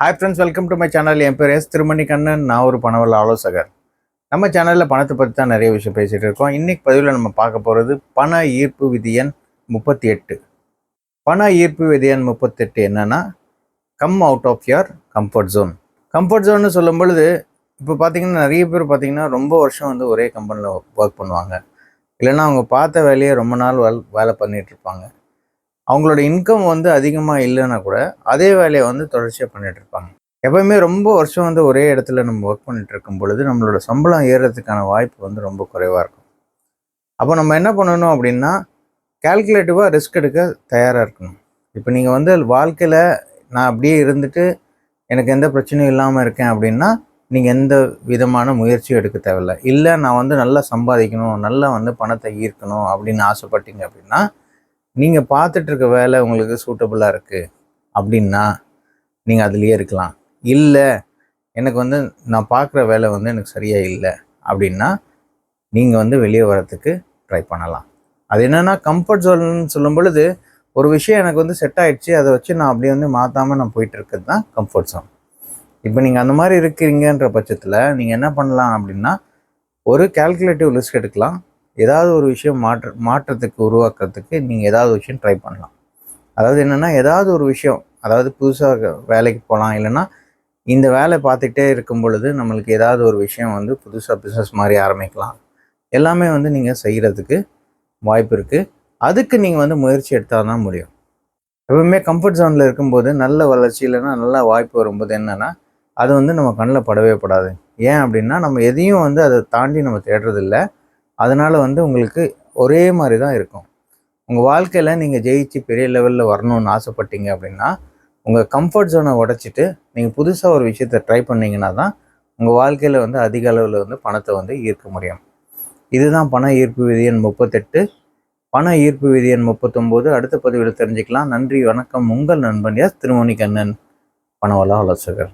Hi friends welcome to my channel என் பேர் S திருமணி கண்ணன் நான் ஒரு பணவல் ஆலோசகர். நம்ம சேனலில் பணத்தை பற்றி தான் நிறைய விஷயம் பேசிகிட்டு இருக்கோம். இன்றைக்கி பதிவில் நம்ம பார்க்க போகிறது பண ஈர்ப்பு விதி எண் முப்பத்தி எட்டு பண ஈர்ப்பு விதி எண் முப்பத்தெட்டு என்னென்னா come out of your comfort zone comfort ஜோன்னு சொல்லும் பொழுது இப்போ பார்த்தீங்கன்னா நிறைய பேர் பார்த்தீங்கன்னா ரொம்ப வருஷம் வந்து ஒரே கம்பெனியில் ஒர்க் பண்ணுவாங்க. இல்லைன்னா அவங்க பார்த்த வேலையை ரொம்ப நாள் வேலை பண்ணிகிட்ருப்பாங்க அவங்களோட இன்கம் வந்து அதிகமாக இல்லைன்னா கூட அதே வேலையை வந்து தொடர்ச்சியாக பண்ணிகிட்ருப்பாங்க இருப்பாங்க. எப்பவுமே ரொம்ப வருஷம் வந்து ஒரே இடத்துல நம்ம ஒர்க் பண்ணிட்டு இருக்கும் பொழுது நம்மளோட சம்பளம் ஏறுறதுக்கான வாய்ப்பு வந்து ரொம்ப குறைவாக இருக்கும். அப்போ நம்ம என்ன பண்ணணும் அப்படின்னா கேல்குலேட்டிவாக ரிஸ்க் எடுக்க தயாராக இருக்கணும். இப்போ நீங்கள் வந்து வாழ்க்கையில் நான் அப்படியே இருந்துட்டு எனக்கு எந்த பிரச்சனையும் இல்லாமல் இருக்கேன் அப்படின்னா நீங்கள் எந்த விதமான முயற்சியும் எடுக்க தேவையில்ல. இல்லை நான் வந்து நல்லா சம்பாதிக்கணும் நல்லா வந்து பணத்தை ஈர்க்கணும் அப்படின்னு ஆசைப்பட்டீங்க அப்படின்னா நீங்கள் பார்த்துட்டு இருக்க வேலை உங்களுக்கு சூட்டபுளாக இருக்குது அப்படின்னா நீங்கள் அதுலேயே இருக்கலாம். இல்லை எனக்கு வந்து நான் பார்க்குற வேலை வந்து எனக்கு சரியாக இல்லை அப்படின்னா நீங்கள் வந்து வெளியே வரத்துக்கு ட்ரை பண்ணலாம். அது என்னென்னா கம்ஃபர்ட் ஜோன்னு சொல்லும் பொழுது ஒரு விஷயம் எனக்கு வந்து செட் ஆயிடுச்சு அதை வச்சு நான் அப்படியே வந்து மாற்றாமல் நான் போயிட்டு இருக்கிறது தான் கம்ஃபர்ட் ஜோன் இப்போ நீங்கள் அந்த மாதிரி இருக்கிறீங்கன்ற பட்சத்தில் நீங்கள் என்ன பண்ணலாம் அப்படின்னா ஒரு கால்குலேட்டிவ் லிஸ்ட் எடுக்கலாம். ஏதாவது ஒரு விஷயம் மாற்ற மாற்றத்துக்கு உருவாக்குறதுக்கு நீங்கள் ஏதாவது விஷயம் ட்ரை பண்ணலாம். அதாவது என்னென்னா ஏதாவது ஒரு விஷயம் அதாவது புதுசாக வேலைக்கு போகலாம் இல்லைன்னா இந்த வேலை பார்த்துக்கிட்டே இருக்கும் பொழுது நம்மளுக்கு ஏதாவது ஒரு விஷயம் வந்து புதுசாக பிஸ்னஸ் மாதிரி ஆரம்பிக்கலாம். எல்லாமே வந்து நீங்கள் செய்கிறதுக்கு வாய்ப்பு இருக்குது அதுக்கு நீங்கள் வந்து முயற்சி எடுத்தால் தான் முடியும். எப்பவுமே கம்ஃபர்ட் ஜோனில் இருக்கும்போது நல்ல வளர்ச்சி இல்லைன்னா நல்ல வாய்ப்பு வரும்போது என்னென்னா அது வந்து நம்ம கண்ணில் படவே படாது. ஏன் அப்படின்னா நம்ம எதையும் வந்து அதை தாண்டி நம்ம தேடுறதில்ல. அதனால் வந்து உங்களுக்கு ஒரே மாதிரி தான் இருக்கும். உங்கள் வாழ்க்கையில் நீங்கள் ஜெயிச்சு பெரிய லெவலில் வரணும்னு ஆசைப்பட்டீங்க அப்படின்னா உங்கள் கம்ஃபர்ட் ஜோனை உடச்சிட்டு நீங்கள் புதுசாக ஒரு விஷயத்தை ட்ரை பண்ணீங்கன்னா தான் உங்கள் வாழ்க்கையில் வந்து அதிக அளவில் வந்து பணத்தை வந்து ஈர்க்க முடியும். இதுதான் பண ஈர்ப்பு விதியன் முப்பத்தெட்டு. பண ஈர்ப்பு விதியன் முப்பத்தொம்போது. அடுத்த பதிவில் தெரிஞ்சுக்கலாம். நன்றி வணக்கம். உங்கள் நண்பன் எஸ். திருமணி கண்ணன் பணவலா ஆலோசகர்.